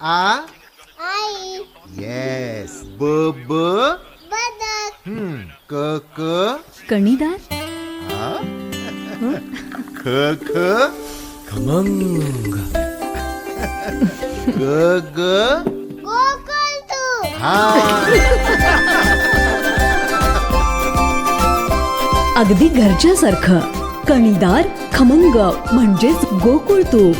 आ? आई. Yes ब ब बदक हम्म क क कणीदार? आ? ख ख खमंग. ग ग गोकुळ तू. हा. अगदी घरच्यासारखं. कणीदार खमंग म्हणजेच गोकुळ तूप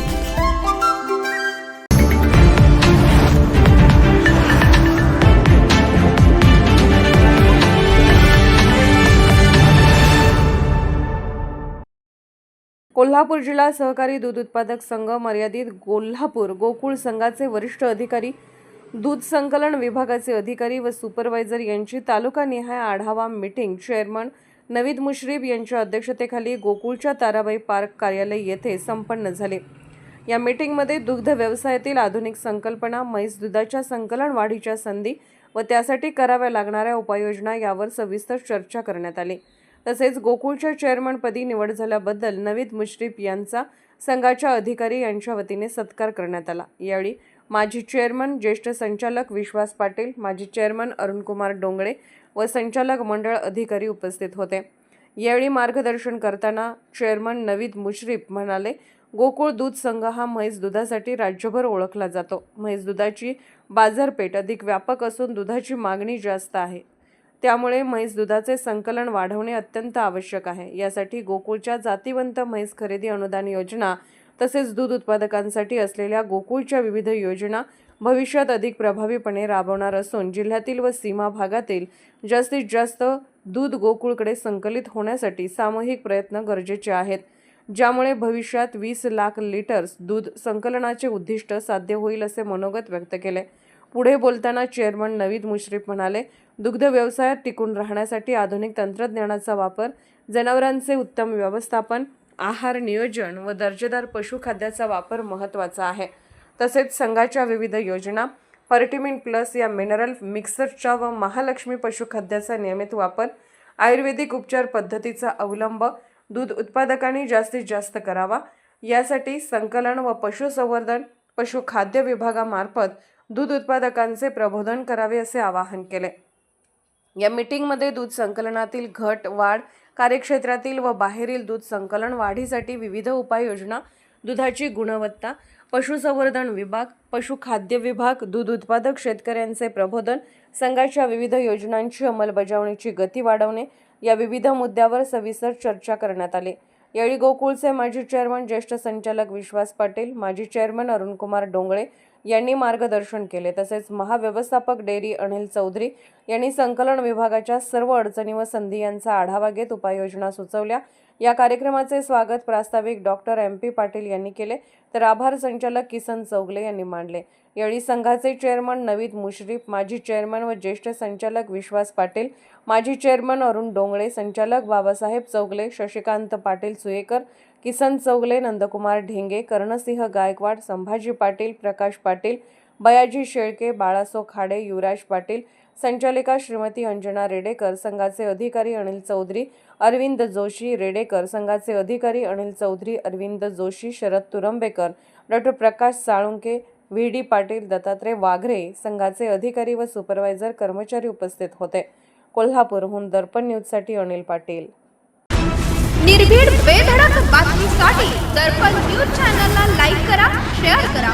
कोल्हापूर जिल्हा सहकारी दूध उत्पादक संघ मर्यादित कोल्हापूर गोकुळ संघाचे वरिष्ठ अधिकारी दूध संकलन विभागाचे अधिकारी व सुपरवायझर यांची तालुकानिहाय आढावा मीटिंग. चेअरमन नवीद मुश्रीफ यांच्या अध्यक्षतेखाली गोकुळच्या ताराबाई पार्क कार्यालय येथे संपन्न झाले. या मीटिंगमध्ये दुग्ध व्यवसायातील आधुनिक संकल्पना म्हैस दुधाच्या संकलन वाढीच्या संधी व त्यासाठी कराव्या लागणाऱ्या उपाययोजना यावर सविस्तर चर्चा करण्यात आली. तसेच गोकुळच्या चेअरमनपदी निवड झाल्याबद्दल नवीद मुश्रीफ यांचा संघाच्या अधिकारी यांच्या वतीने सत्कार करण्यात आला. यावेळी माजी चेअरमन ज्येष्ठ संचालक विश्वास पाटील माजी चेअरमन अरुणकुमार डोंगळे व संचालक मंडळ अधिकारी उपस्थित होते. यावेळी मार्गदर्शन करताना चेअरमन नवीद मुश्रीफ म्हणाले गोकुळ दूध संघ हा म्हैस दुधासाठी राज्यभर ओळखला जातो. म्हैस दुधाची बाजारपेठ अधिक व्यापक असून दुधाची मागणी जास्त आहे. त्यामुळे म्हैस दुधाचे संकलन वाढवणे अत्यंत आवश्यक आहे. यासाठी गोकुळच्या जातीवंत म्हैस खरेदी अनुदान योजना तसेच दूध उत्पादकांसाठी असलेल्या गोकुळच्या विविध योजना भविष्यात अधिक प्रभावीपणे राबवणार असून जिल्ह्यातील व सीमा भागातील जास्तीत जास्त दूध गोकुळकडे संकलित होण्यासाठी सामूहिक प्रयत्न गरजेचे आहेत. ज्यामुळे भविष्यात वीस लाख लिटर्स दूध संकलनाचे उद्दिष्ट साध्य होईल असे मनोगत व्यक्त केले. पुढे बोलताना चेअरमन नवीद मुश्रीफ म्हणाले दुग्ध व्यवसायात टिकून राहण्यासाठी आधुनिक तंत्रज्ञानाचा वापर जनावरांचे उत्तम व्यवस्थापन आहार नियोजन व दर्जेदार पशुखाद्याचा वापर महत्त्वाचा आहे. तसेच संघाच्या विविध योजना पर्टिमिन प्लस या मिनरल मिक्सरच्या व महालक्ष्मी पशुखाद्याचा नियमित वापर आयुर्वेदिक उपचार पद्धतीचा अवलंब दूध उत्पादकांनी जास्तीत जास्त करावा यासाठी संकलन व पशुसंवर्धन पशुखाद्य विभागामार्फत दूध उत्पादकांचे प्रबोधन करावे असे आवाहन केले. या मीटिंगमध्ये दूध संकलनातील घट वाढ कार्यक्षेत्रातील व बाहेरील दूध संकलन वाढीसाठी विविध उपाययोजना दुधाची गुणवत्ता पशुसंवर्धन विभाग पशुखाद्य विभाग दूध उत्पादक शेतकऱ्यांचे प्रबोधन संघाच्या विविध योजनांची अंमलबजावणीची गती वाढवणे या विविध मुद्द्यावर सविस्तर चर्चा करण्यात आली. यावेळी गोकुळचे माजी चेअरमन ज्येष्ठ संचालक विश्वास पाटील माजी चेअरमन अरुणकुमार डोंगळे यांनी मार्गदर्शन केले. तसेच महाव्यवस्थापक डेअरी अनिल चौधरी यांनी संकलन विभागाच्या सर्व अडचणी व संधी यांचा आढावा घेत उपाययोजना सुचवल्या. या कार्यक्रमाचे स्वागत प्रास्ताविक डॉक्टर एम पी पाटील यांनी केले. तर आभार संचालक किसन चौगले यांनी मांडले. यावेळी संघाचे चेअरमन नवीद मुश्रीफ माजी चेअरमन व ज्येष्ठ संचालक विश्वास पाटील माजी चेअरमन अरुण डोंगळे संचालक बाबासाहेब चौगले शशिकांत पाटील सुयेकर किसन चौगले नंदकुमार ढेंगे कर्णसिंह गायकवाड संभाजी पाटील प्रकाश पाटील बयाजी शेळके बाळासो खाडे युवराज पाटील संचालिका श्रीमती अंजना रेडेकर संघाचे अधिकारी अनिल चौधरी अरविंद जोशी रेडेकर संघाचे अधिकारी Anil Chaudhari Arvind Joshi Sharad Turambekar doctor Prakash Salunke V D Patil Dattatray Waghare संघाचे अधिकारी व सुपरवायझर कर्मचारी उपस्थित होते. कोल्हापूरहून दर्पण न्यूजसाठी अनिल पाटील. निर्भीड बेधडक बातमीसाठी दर्पण न्यूज चॅनलला लाईक करा शेअर करा